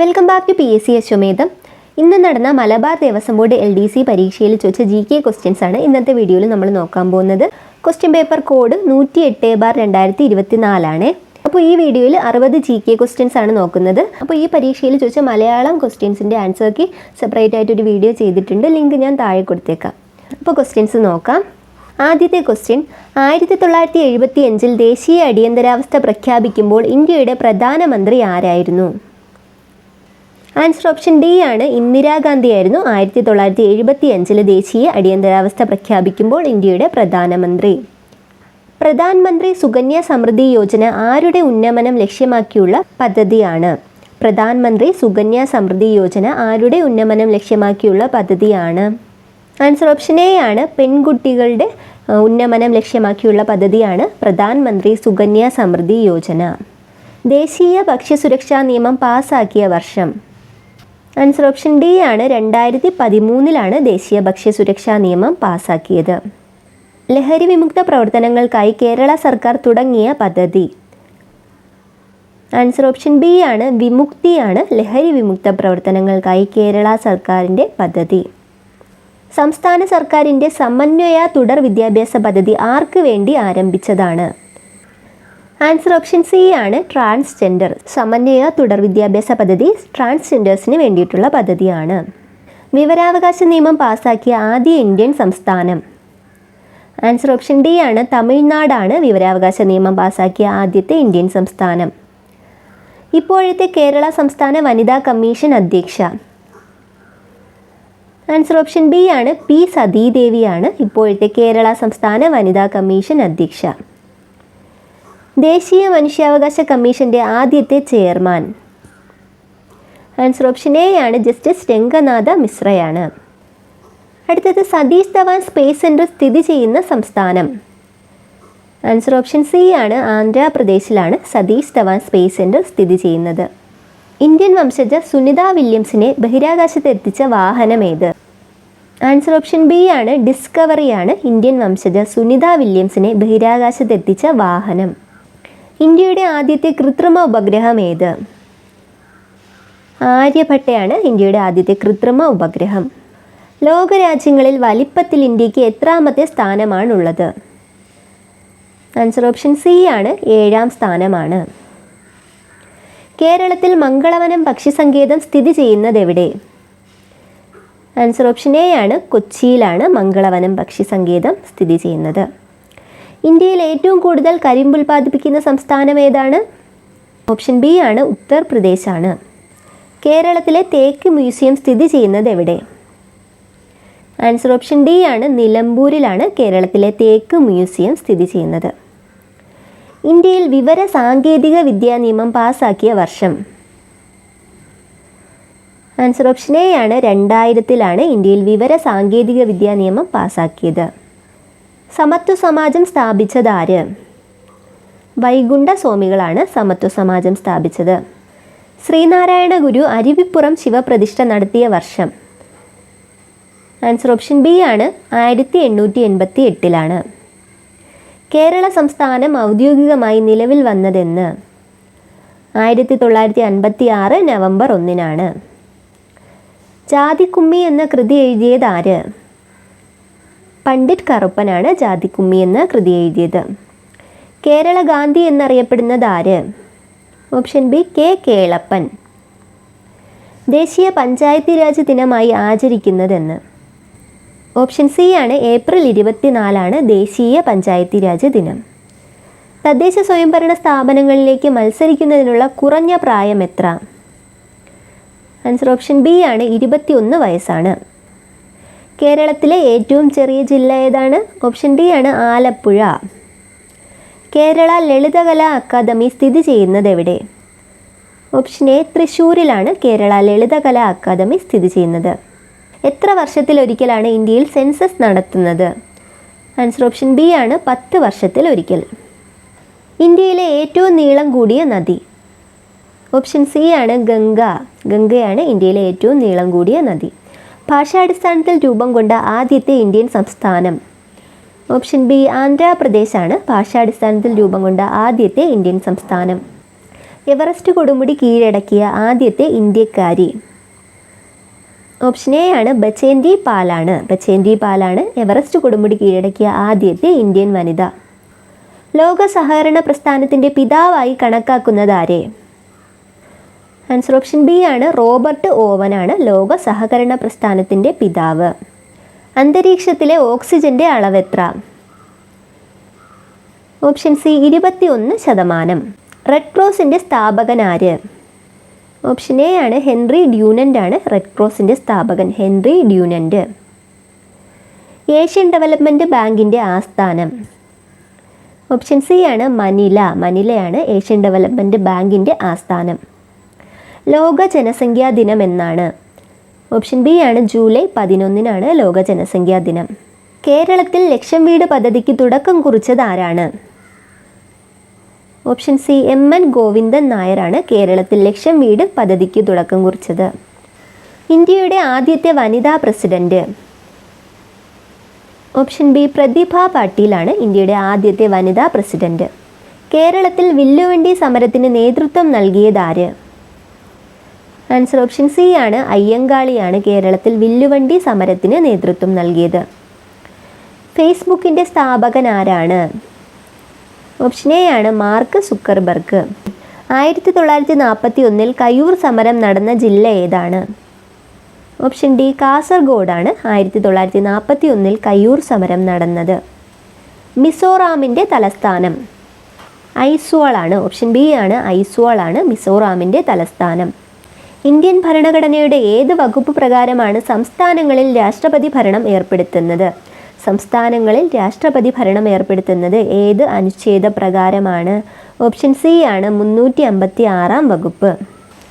Welcome back to P S C Ashwamedham ഇന്ന് നടന്ന Malabar Devaswom board L D C പരീക്ഷയിൽ ചോദിച്ച G K questions ആണ് ഇന്നത്തെ വീഡിയോയിൽ നമ്മൾ നോക്കാൻ പോകുന്നത്. ക്വസ്റ്റ്യൻ പേപ്പർ കോഡ് നൂറ്റി എട്ട് ബാർ രണ്ടായിരത്തി ഇരുപത്തി നാലാണ് അപ്പോൾ ഈ വീഡിയോയിൽ അറുപത് ജി കെ ക്വസ്റ്റ്യൻസ് ആണ് നോക്കുന്നത്. അപ്പോൾ ഈ പരീക്ഷയിൽ ചോദിച്ച മലയാളം ക്വസ്റ്റ്യൻസിന്റെ ആൻസർക്ക് സെപ്പറേറ്റ് ആയിട്ടൊരു വീഡിയോ ചെയ്തിട്ടുണ്ട്. ലിങ്ക് ഞാൻ താഴെ കൊടുത്തേക്കാം. അപ്പോൾ ക്വസ്റ്റ്യൻസ് നോക്കാം. ആദ്യത്തെ ക്വസ്റ്റ്യൻ ആയിരത്തി തൊള്ളായിരത്തി എഴുപത്തി അഞ്ചിൽ ദേശീയ അടിയന്തരാവസ്ഥ പ്രഖ്യാപിക്കുമ്പോൾ ഇന്ത്യയുടെ പ്രധാനമന്ത്രി ആരായിരുന്നു? ആൻസർ ഓപ്ഷൻ ഡി ആണ്. ഇന്ദിരാഗാന്ധി ആയിരുന്നു ആയിരത്തി തൊള്ളായിരത്തി എഴുപത്തി അഞ്ചിൽ ദേശീയ അടിയന്തരാവസ്ഥ പ്രഖ്യാപിക്കുമ്പോൾ ഇന്ത്യയുടെ പ്രധാനമന്ത്രി. പ്രധാനമന്ത്രി സുകന്യ സമൃദ്ധി യോജന ആരുടെ ഉന്നമനം ലക്ഷ്യമാക്കിയുള്ള പദ്ധതിയാണ്? പ്രധാനമന്ത്രി സുകന്യ സമൃദ്ധി യോജന ആരുടെ ഉന്നമനം ലക്ഷ്യമാക്കിയുള്ള പദ്ധതിയാണ്? ആൻസർ ഓപ്ഷൻ എ ആണ്. പെൺകുട്ടികളുടെ ഉന്നമനം ലക്ഷ്യമാക്കിയുള്ള പദ്ധതിയാണ് പ്രധാനമന്ത്രി സുകന്യ സമൃദ്ധി യോജന. ദേശീയ ഭക്ഷ്യസുരക്ഷാ നിയമം പാസാക്കിയ വർഷം. ആൻസർ ഓപ്ഷൻ ഡി ആണ് രണ്ടായിരത്തി പതിമൂന്നിലാണ് ദേശീയ ഭക്ഷ്യ സുരക്ഷാ നിയമം പാസാക്കിയത്. ലഹരി വിമുക്ത പ്രവർത്തനങ്ങൾക്കായി കേരള സർക്കാർ തുടങ്ങിയ പദ്ധതി. ആൻസർ ഓപ്ഷൻ ബി ആണ് വിമുക്തിയാണ് ലഹരി വിമുക്ത പ്രവർത്തനങ്ങൾക്കായി കേരള സർക്കാരിന്റെ പദ്ധതി. സംസ്ഥാന സർക്കാരിന്റെ സമന്വയ തുടർ വിദ്യാഭ്യാസ പദ്ധതി ആർക്ക് വേണ്ടി ആരംഭിച്ചതാണ്? ആൻസർ ഓപ്ഷൻ സി ആണ് ട്രാൻസ്ജെൻഡർ സമന്വയ തുടർ വിദ്യാഭ്യാസ പദ്ധതി ട്രാൻസ്ജെൻഡേഴ്സിന് വേണ്ടിയിട്ടുള്ള പദ്ധതിയാണ്. വിവരാവകാശ നിയമം പാസാക്കിയ ആദ്യ ഇന്ത്യൻ സംസ്ഥാനം. ആൻസർ ഓപ്ഷൻ ഡി ആണ് തമിഴ്നാടാണ് വിവരാവകാശ നിയമം പാസാക്കിയ ആദ്യത്തെ ഇന്ത്യൻ സംസ്ഥാനം. ഇപ്പോഴത്തെ കേരള സംസ്ഥാന വനിതാ കമ്മീഷൻ അധ്യക്ഷ. ആൻസർ ഓപ്ഷൻ ബി ആണ് പി സതീദേവിയാണ് ഇപ്പോഴത്തെ കേരള സംസ്ഥാന വനിതാ കമ്മീഷൻ അധ്യക്ഷ. ദേശീയ മനുഷ്യാവകാശ കമ്മീഷന്റെ ആദ്യത്തെ ചെയർമാൻ. ആൻസർ ഓപ്ഷൻ എ ആണ് ജസ്റ്റിസ് രംഗനാഥ മിശ്രയാണ്. അടുത്തത് സതീഷ് ധവാൻ സ്പേസ് സെന്റർ സ്ഥിതി ചെയ്യുന്ന സംസ്ഥാനം. ആൻസർ ഓപ്ഷൻ സി ആണ് ആന്ധ്രാപ്രദേശിലാണ് സതീഷ് ധവാൻ സ്പേസ് സെന്റർ സ്ഥിതി ചെയ്യുന്നത്. ഇന്ത്യൻ വംശജ സുനിത വില്യംസിനെ ബഹിരാകാശത്ത് എത്തിച്ച വാഹനം ഏത്? ആൻസർ ഓപ്ഷൻ ബി ആണ് ഡിസ്കവറിയാണ് ഇന്ത്യൻ വംശജ സുനിത വില്യംസിനെ ബഹിരാകാശത്ത് എത്തിച്ച വാഹനം. ഇന്ത്യയുടെ ആദ്യത്തെ കൃത്രിമ ഉപഗ്രഹം ഏത്? ആര്യഭട്ടയാണ് ഇന്ത്യയുടെ ആദ്യത്തെ കൃത്രിമ ഉപഗ്രഹം. ലോകരാജ്യങ്ങളിൽ വലിപ്പത്തിൽ ഇന്ത്യയ്ക്ക് എത്രാമത്തെ സ്ഥാനമാണുള്ളത്? ആൻസർ ഓപ്ഷൻ സി ആണ് ഏഴാം സ്ഥാനമാണ്. കേരളത്തിൽ മംഗളവനം പക്ഷി സങ്കേതം സ്ഥിതി ചെയ്യുന്നത് എവിടെ? ആൻസർ ഓപ്ഷൻ എ ആണ് കൊച്ചിയിലാണ് മംഗളവനം പക്ഷി സങ്കേതം സ്ഥിതി ചെയ്യുന്നത്. ഇന്ത്യയിൽ ഏറ്റവും കൂടുതൽ കരിമ്പ് ഉൽപ്പാദിപ്പിക്കുന്ന സംസ്ഥാനം ഏതാണ്? ഓപ്ഷൻ ബി ആണ് ഉത്തർപ്രദേശാണ്. കേരളത്തിലെ തേക്ക് മ്യൂസിയം സ്ഥിതി ചെയ്യുന്നത് എവിടെ? ആൻസർ ഓപ്ഷൻ ഡി ആണ് നിലമ്പൂരിലാണ് കേരളത്തിലെ തേക്ക് മ്യൂസിയം സ്ഥിതി ചെയ്യുന്നത്. ഇന്ത്യയിൽ വിവര സാങ്കേതിക വിദ്യാ നിയമം പാസാക്കിയ വർഷം. ആൻസർ ഓപ്ഷൻ എ ആണ് രണ്ടായിരത്തിലാണ് ഇന്ത്യയിൽ വിവര സാങ്കേതിക വിദ്യാ നിയമം പാസാക്കിയത്. സമത്വ സമാജം സ്ഥാപിച്ചത് ആര് വൈകുണ്ഠ സ്വാമികളാണ് സമത്വ സമാജം സ്ഥാപിച്ചത്. ശ്രീനാരായണ ഗുരു അരുവിപ്പുറം ശിവപ്രതിഷ്ഠ നടത്തിയ വർഷം. ആൻസർ ഓപ്ഷൻ ബി ആണ് ആയിരത്തി എണ്ണൂറ്റി എൺപത്തി എട്ടിലാണ് കേരള സംസ്ഥാനം ഔദ്യോഗികമായി നിലവിൽ വന്നതെന്ന്. ആയിരത്തി തൊള്ളായിരത്തി അൻപത്തി ആറ് നവംബർ ഒന്നിനാണ്. ജാതിക്കുമ്മി എന്ന കൃതി എഴുതിയത് ആര്? പണ്ഡിറ്റ് കറുപ്പനാണ് ജാതിക്കുമ്മി എന്ന കൃതി എഴുതിയത്. കേരള ഗാന്ധി എന്നറിയപ്പെടുന്നത് ആര്? Option B K Kelappan. ദേശീയ പഞ്ചായത്തി രാജ് ദിനമായി ആചരിക്കുന്നതെന്ന്. ഓപ്ഷൻ സി ആണ് ഏപ്രിൽ ഇരുപത്തിനാലാണ് ദേശീയ പഞ്ചായത്തി രാജ് ദിനം. തദ്ദേശ സ്വയംഭരണ സ്ഥാപനങ്ങളിലേക്ക് മത്സരിക്കുന്നതിനുള്ള കുറഞ്ഞ പ്രായം എത്ര? ആൻസർ ഓപ്ഷൻ ബി ആണ് ഇരുപത്തിയൊന്ന് വയസ്സാണ്. കേരളത്തിലെ ഏറ്റവും ചെറിയ ജില്ല ഏതാണ്? ഓപ്ഷൻ ഡി ആണ് ആലപ്പുഴ. കേരള ലളിതകലാ അക്കാദമി സ്ഥിതി ചെയ്യുന്നത് എവിടെ? ഓപ്ഷൻ എ തൃശ്ശൂരിലാണ് കേരള ലളിതകലാ അക്കാദമി സ്ഥിതി ചെയ്യുന്നത്. എത്ര വർഷത്തിലൊരിക്കലാണ് ഇന്ത്യയിൽ സെൻസസ് നടത്തുന്നത്? ആൻസർ ഓപ്ഷൻ ബി ആണ് പത്ത് വർഷത്തിലൊരിക്കൽ ഇന്ത്യയിലെ ഏറ്റവും നീളം കൂടിയ നദി. ഓപ്ഷൻ സി ആണ് ഗംഗ. ഗംഗയാണ് ഇന്ത്യയിലെ ഏറ്റവും നീളം കൂടിയ നദി. ഭാഷാടിസ്ഥാനത്തിൽ രൂപം കൊണ്ട ആദ്യത്തെ ഇന്ത്യൻ സംസ്ഥാനം. Option B ആന്ധ്രാപ്രദേശാണ്. ഭാഷാടിസ്ഥാനത്തിൽ രൂപം കൊണ്ട ആദ്യത്തെ ഇന്ത്യൻ സംസ്ഥാനം. എവറസ്റ്റ് കൊടുമുടി കീഴടക്കിയ ആദ്യത്തെ ഇന്ത്യക്കാരി. ഓപ്ഷൻ എ ആണ് ബച്ചേന്തി പാലാണ്. ബച്ചേന്തി പാലാണ് എവറസ്റ്റ് കൊടുമുടി കീഴടക്കിയ ആദ്യത്തെ ഇന്ത്യൻ വനിത. ലോക സഹകരണ പ്രസ്ഥാനത്തിന്റെ പിതാവായി കണക്കാക്കുന്നത് ആരെ? ആൻസർ ഓപ്ഷൻ ബി ആണ് റോബർട്ട് ഓവനാണ് ലോക സഹകരണ പ്രസ്ഥാനത്തിന്റെ പിതാവ്. അന്തരീക്ഷത്തിലെ ഓക്സിജന്റെ അളവെത്ര ഓപ്ഷൻ സി ഇരുപത്തിയൊന്ന് ശതമാനം. റെഡ് ക്രോസിന്റെ സ്ഥാപകൻ ആര്? ഓപ്ഷൻ എ ആണ് ഹെൻറി ഡ്യൂനന്റ് ആണ് റെഡ് ക്രോസിന്റെ സ്ഥാപകൻ ഹെൻറി ഡ്യൂനന്റ്. ഏഷ്യൻ ഡെവലപ്മെന്റ് ബാങ്കിന്റെ ആസ്ഥാനം. ഓപ്ഷൻ സി ആണ് മനില. മനിലയാണ് ഏഷ്യൻ ഡെവലപ്മെന്റ് ബാങ്കിന്റെ ആസ്ഥാനം. ലോക ജനസംഖ്യാ ദിനം എന്നാണ്. ഓപ്ഷൻ ബി ആണ് ജൂലൈ പതിനൊന്നിനാണ് ലോക ജനസംഖ്യാ ദിനം. കേരളത്തിൽ ലക്ഷം വീട് പദ്ധതിക്ക് തുടക്കം കുറിച്ചത് ആരാണ്? Option C M N Govindan നായരാണ് കേരളത്തിൽ ലക്ഷം വീട് പദ്ധതിക്ക് തുടക്കം കുറിച്ചത്. ഇന്ത്യയുടെ ആദ്യത്തെ വനിതാ പ്രസിഡന്റ്. ഓപ്ഷൻ ബി പ്രതിഭ പാട്ടീലാണ് ഇന്ത്യയുടെ ആദ്യത്തെ വനിതാ പ്രസിഡന്റ്. കേരളത്തിൽ വില്ലുവണ്ടി സമരത്തിന് നേതൃത്വം നൽകിയത് ആര്? ആൻസർ ഓപ്ഷൻ സി ആണ്. അയ്യങ്കാളിയാണ് കേരളത്തിൽ വില്ലുവണ്ടി സമരത്തിന് നേതൃത്വം നൽകിയത്. ഫേസ്ബുക്കിന്റെ സ്ഥാപകൻ ആരാണ്? ഓപ്ഷൻ എ ആണ് മാർക്ക് സുക്കർബർഗ്. ആയിരത്തി തൊള്ളായിരത്തി നാൽപ്പത്തി ഒന്നിൽ കയ്യൂർ സമരം നടന്ന ജില്ല ഏതാണ്? ഓപ്ഷൻ ഡി കാസർഗോഡാണ് ആയിരത്തി തൊള്ളായിരത്തി നാൽപ്പത്തി ഒന്നിൽ കയ്യൂർ സമരം നടന്നത്. മിസോറാമിന്റെ തലസ്ഥാനം. ഐസ്വാളാണ്. ഓപ്ഷൻ ബി ആണ് ഐസ്വാളാണ് മിസോറാമിന്റെ തലസ്ഥാനം. ഇന്ത്യൻ ഭരണഘടനയുടെ ഏത് വകുപ്പ് പ്രകാരമാണ് സംസ്ഥാനങ്ങളിൽ രാഷ്ട്രപതി ഭരണം ഏർപ്പെടുത്തുന്നത്? സംസ്ഥാനങ്ങളിൽ രാഷ്ട്രപതി ഭരണം ഏർപ്പെടുത്തുന്നത് ഏത് അനുച്ഛേദ പ്രകാരമാണ്? ഓപ്ഷൻ സി ആണ് മുന്നൂറ്റി അമ്പത്തി ആറാം വകുപ്പ്.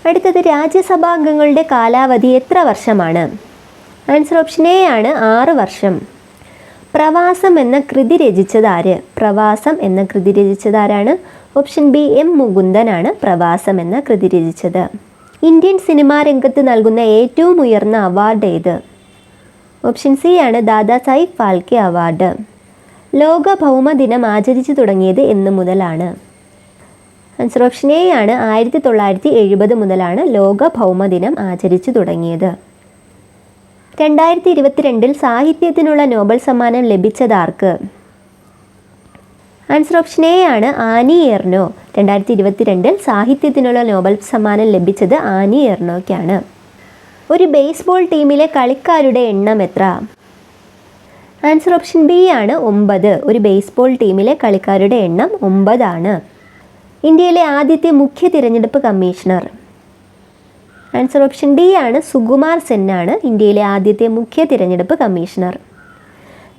അടുത്തത് രാജ്യസഭാംഗങ്ങളുടെ കാലാവധി എത്ര വർഷമാണ്? ആൻസർ ഓപ്ഷൻ എ ആണ് ആറ് വർഷം. പ്രവാസം എന്ന കൃതി രചിച്ചതാര് പ്രവാസം എന്ന കൃതി രചിച്ചതാരാണ് ഓപ്ഷൻ ബി എം മുകുന്ദനാണ് പ്രവാസം എന്ന കൃതി രചിച്ചത്. ഇന്ത്യൻ സിനിമാ രംഗത്ത് നൽകുന്ന ഏറ്റവും ഉയർന്ന അവാർഡ് ഏത്? ഓപ്ഷൻ സി ആണ് ദാദാ സാഹിബ് ഫാൽക്കെ അവാർഡ്. ലോക ഭൗമ ദിനം ആചരിച്ചു തുടങ്ങിയത് എന്ന് മുതലാണ്. ആൻസർ ഓപ്ഷൻ എ ആണ് ആയിരത്തി തൊള്ളായിരത്തി എഴുപത് മുതലാണ് ലോക ഭൗമ ദിനം ആചരിച്ചു തുടങ്ങിയത്. രണ്ടായിരത്തി ഇരുപത്തിരണ്ടിൽ സാഹിത്യത്തിനുള്ള നോബൽ സമ്മാനം ലഭിച്ചതാർക്ക് ആൻസർ ഓപ്ഷൻ എ ആണ് ആനി എർണോ. രണ്ടായിരത്തി ഇരുപത്തിരണ്ടിൽ സാഹിത്യത്തിനുള്ള നോബൽ സമ്മാനം ലഭിച്ചത് ആനി എർണോയ്ക്കാണ്. ഒരു ബേസ്ബോൾ ടീമിലെ കളിക്കാരുടെ എണ്ണം എത്ര? ആൻസർ ഓപ്ഷൻ ബി ആണ് ഒമ്പത്. ഒരു ബേസ്ബോൾ ടീമിലെ കളിക്കാരുടെ എണ്ണം ഒമ്പതാണ്. ഇന്ത്യയിലെ ആദ്യത്തെ മുഖ്യ തിരഞ്ഞെടുപ്പ് കമ്മീഷണർ. ആൻസർ ഓപ്ഷൻ ഡി ആണ് സുകുമാർ ആണ് ഇന്ത്യയിലെ ആദ്യത്തെ മുഖ്യ തിരഞ്ഞെടുപ്പ് കമ്മീഷണർ.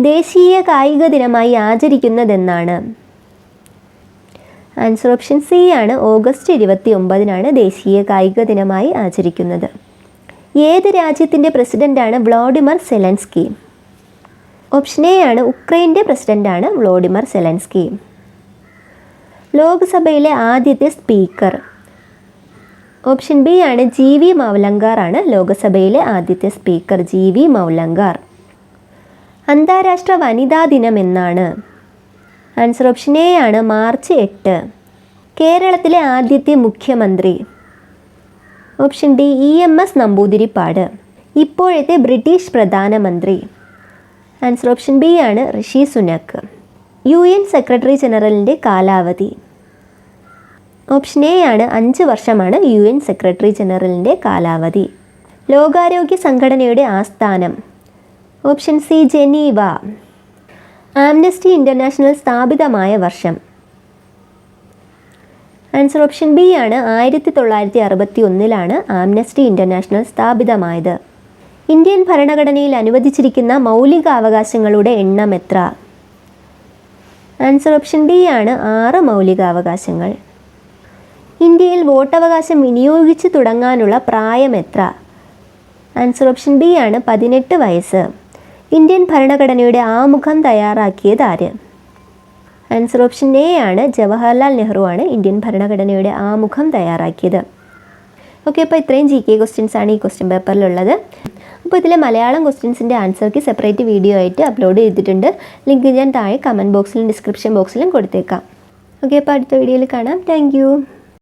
ദേശീയ കായിക ദിനമായി ആചരിക്കുന്നതെന്നാണ്. ആൻസർ ഓപ്ഷൻ സി ആണ്. ഓഗസ്റ്റ് ഇരുപത്തി ഒമ്പതിനാണ് ദേശീയ കായിക ദിനമായി ആചരിക്കുന്നത്. ഏത് രാജ്യത്തിന്റെ പ്രസിഡന്റാണ് വ്ളോഡിമർ സെലൻസ്കി? ഓപ്ഷൻ എ ആണ്. ഉക്രൈന്റെ പ്രസിഡന്റാണ് വ്ളോഡിമർ സെലൻസ്കി. ലോക്സഭയിലെ ആദ്യത്തെ സ്പീക്കർ. ഓപ്ഷൻ ബി ആണ്. ജി വി മൗലങ്കാർ ആണ് ലോക്സഭയിലെ ആദ്യത്തെ സ്പീക്കർ. G V Mavalankar. അന്താരാഷ്ട്ര വനിതാ ദിനം എന്നാണ് ആൻസർ ഓപ്ഷൻ എ ആണ് മാർച്ച് എട്ട്. കേരളത്തിലെ ആദ്യത്തെ മുഖ്യമന്ത്രി. Option D E M S Namboodiripad. ഇപ്പോഴത്തെ ബ്രിട്ടീഷ് പ്രധാനമന്ത്രി. ആൻസർ ഓപ്ഷൻ ബി ആണ് Rishi Sunak. U N secretary ജനറലിന്റെ കാലാവധി. ഓപ്ഷൻ എ ആണ് അഞ്ച് വർഷമാണ് യു എൻ സെക്രട്ടറി ജനറലിന്റെ കാലാവധി. ലോകാരോഗ്യ സംഘടനയുടെ ആസ്ഥാനം. Option C Geneva. Amnesty International സ്ഥാപിതമായ വർഷം. ആൻസർ ഓപ്ഷൻ ബി ആണ്. ആയിരത്തി തൊള്ളായിരത്തി അറുപത്തി ഒന്നിലാണ് ആംനസ്റ്റി ഇന്റർനാഷണൽ സ്ഥാപിതമായത്. ഇന്ത്യൻ ഭരണഘടനയിൽ അനുവദിച്ചിരിക്കുന്ന മൗലിക അവകാശങ്ങളുടെ എണ്ണം എത്ര? ആൻസർ ഓപ്ഷൻ ഡി ആണ്. ആറ് മൗലികാവകാശങ്ങൾ. ഇന്ത്യയിൽ വോട്ടവകാശം വിനിയോഗിച്ചു തുടങ്ങാനുള്ള പ്രായം എത്ര? ആൻസർ ഓപ്ഷൻ ബി ആണ്. പതിനെട്ട് വയസ്സ്. ഇന്ത്യൻ ഭരണഘടനയുടെ ആമുഖം തയ്യാറാക്കിയത് ആര് ആൻസർ ഓപ്ഷൻ എ ആണ്. ജവഹർലാൽ നെഹ്റു ആണ് ഇന്ത്യൻ ഭരണഘടനയുടെ ആമുഖം തയ്യാറാക്കിയത്. ഓക്കെ അപ്പോൾ ഇത്രയും ജി കെ ക്വസ്റ്റ്യൻസ് ആണ് ഈ ക്വസ്റ്റ്യൻ പേപ്പറിലുള്ളത് അപ്പോൾ ഇതിലെ മലയാളം ക്വസ്റ്റ്യൻസിന്റെ ആൻസർക്ക് സെപ്പറേറ്റ് വീഡിയോ ആയിട്ട് അപ്ലോഡ് ചെയ്തിട്ടുണ്ട്. ലിങ്ക് ഞാൻ താഴെ കമന്റ് ബോക്സിലും ഡിസ്ക്രിപ്ഷൻ ബോക്സിലും കൊടുത്തേക്കാം. ഓക്കെ അപ്പോൾ അടുത്ത വീഡിയോയിൽ കാണാം. താങ്ക്